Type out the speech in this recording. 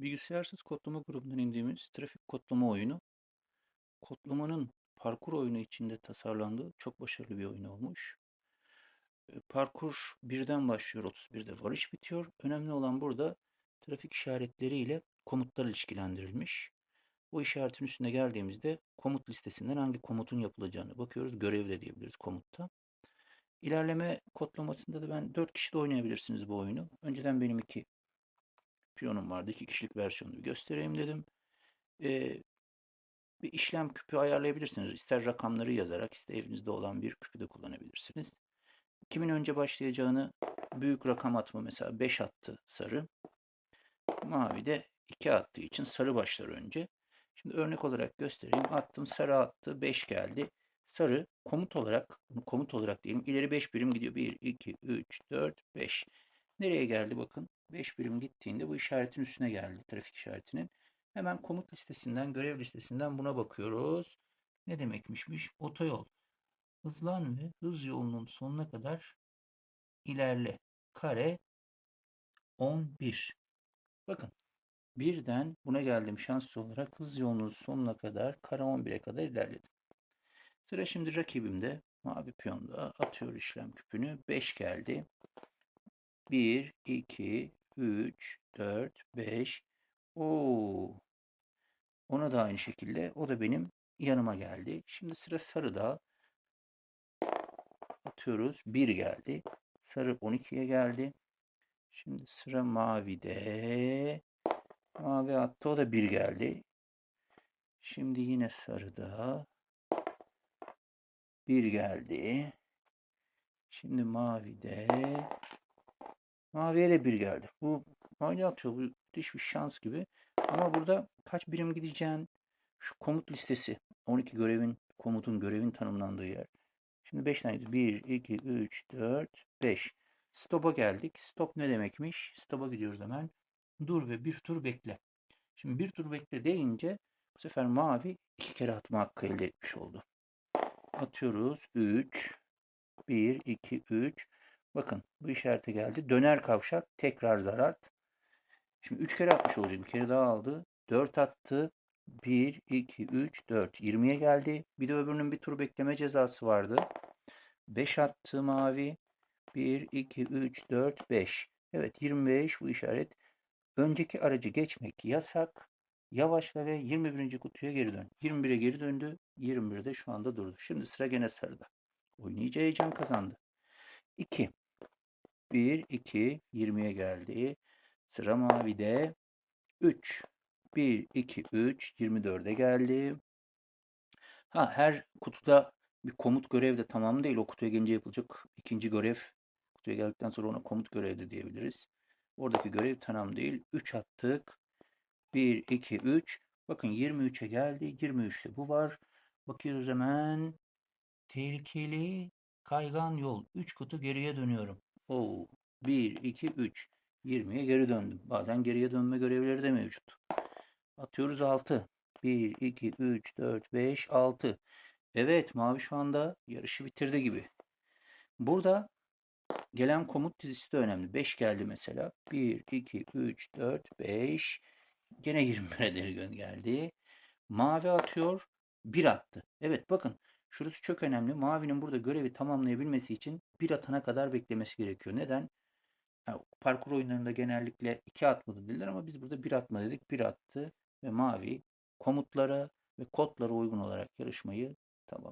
Bilgisayarsız kodlama grubundan indiğimiz trafik kodlama oyunu, kodlamanın parkur oyunu içinde tasarlandığı çok başarılı bir oyun olmuş. Parkur birden başlıyor, 31'de varış bitiyor. Önemli olan burada trafik işaretleriyle komutlar ilişkilendirilmiş. Bu işaretin üstüne geldiğimizde komut listesinden hangi komutun yapılacağını bakıyoruz. Görev de diyebiliriz komutta. İlerleme kodlamasında da ben 4 kişi de oynayabilirsiniz bu oyunu. Önceden benim iki piyonum vardı. iki kişilik versiyonunu göstereyim dedim. Ee, bir işlem küpü ayarlayabilirsiniz. İster rakamları yazarak, ister evinizde olan bir küpü de kullanabilirsiniz. Kimin önce başlayacağını büyük rakam atma mesela 5 attı sarı. Mavi de 2 attığı için sarı başlar önce. Şimdi örnek olarak göstereyim. Attım sarı attı 5 geldi. Sarı komut olarak, komut olarak diyelim. ileri 5 birim gidiyor. 1, 2, 3, 4, 5. Nereye geldi bakın. 5 birim gittiğinde bu işaretin üstüne geldi. Trafik işaretinin. Hemen komut listesinden, görev listesinden buna bakıyoruz. Ne demekmişmiş? Otoyol. Hızlan ve hız yolunun sonuna kadar ilerle. Kare 11. Bakın birden buna geldim şanslı olarak hız yolunun sonuna kadar kare 11'e kadar ilerledim. Sıra şimdi rakibimde mavi piyonda atıyor işlem küpünü. 5 geldi. 1, 2, 3, 4, 5. Oo. Ona da aynı şekilde. O da benim yanıma geldi. Şimdi sıra sarıda. Atıyoruz. 1 geldi. Sarı 12'ye geldi. Şimdi sıra mavide. Mavi attı. O da 1 geldi. Şimdi yine sarıda. 1 geldi. Şimdi mavide. Maviye de 1 geldi. Bu aynı atıyor. Bu müthiş bir şans gibi. Ama burada kaç birim gideceğin şu komut listesi. 12 görevin, komutun görevin tanımlandığı yer. Şimdi 5 tane. 1, 2, 3, 4, 5. Stop'a geldik. Stop ne demekmiş? Stop'a gidiyoruz hemen. Dur ve bir tur bekle. Şimdi bir tur bekle deyince bu sefer mavi iki kere atma hakkı elde etmiş oldu. Atıyoruz. 3, 1, 2, 3. Bakın bu işarete geldi. Döner kavşak tekrar zarar. Şimdi 3 kere atmış olacak. Bir kere daha aldı. 4 attı. 1, 2, 3, 4. 20'ye geldi. Bir de öbürünün bir tur bekleme cezası vardı. 5 attı mavi. 1, 2, 3, 4, 5. Evet 25 bu işaret. Önceki aracı geçmek yasak. Yavaşla ve 21. kutuya geri dön. 21'e geri döndü. 21'de şu anda durdu. Şimdi sıra gene sarıda. Oynayıcı heyecan kazandı. 2. 1, 2, 20'ye geldi. Sıra mavide. 3. 1, 2, 3, 24'e geldi. Ha her kutuda bir komut görev de tamam değil. O kutuya gelince yapılacak ikinci görev. Kutuya geldikten sonra ona komut görev de diyebiliriz. Oradaki görev tamam değil. 3 attık. 1, 2, 3. Bakın 23'e geldi. 23'te bu var. Bakıyoruz hemen. Tehlikeli kaygan yol. 3 kutu geriye dönüyorum. Oo. 1, 2, 3. 20'ye geri döndüm. Bazen geriye dönme görevleri de mevcut. Atıyoruz 6. 1, 2, 3, 4, 5, 6. Evet mavi şu anda yarışı bitirdi gibi. Burada gelen komut dizisi de önemli. 5 geldi mesela. 1, 2, 3, 4, 5. Gene 21'e geri geldi. Mavi atıyor. 1 attı. Evet bakın şurası çok önemli. Mavinin burada görevi tamamlayabilmesi için 1 atana kadar beklemesi gerekiyor. Neden? Yani parkur oyunlarında genellikle 2 atmadı dediler ama biz burada 1 atma dedik. 1 attı ve mavi komutlara ve kodlara uygun olarak yarışmayı tamam.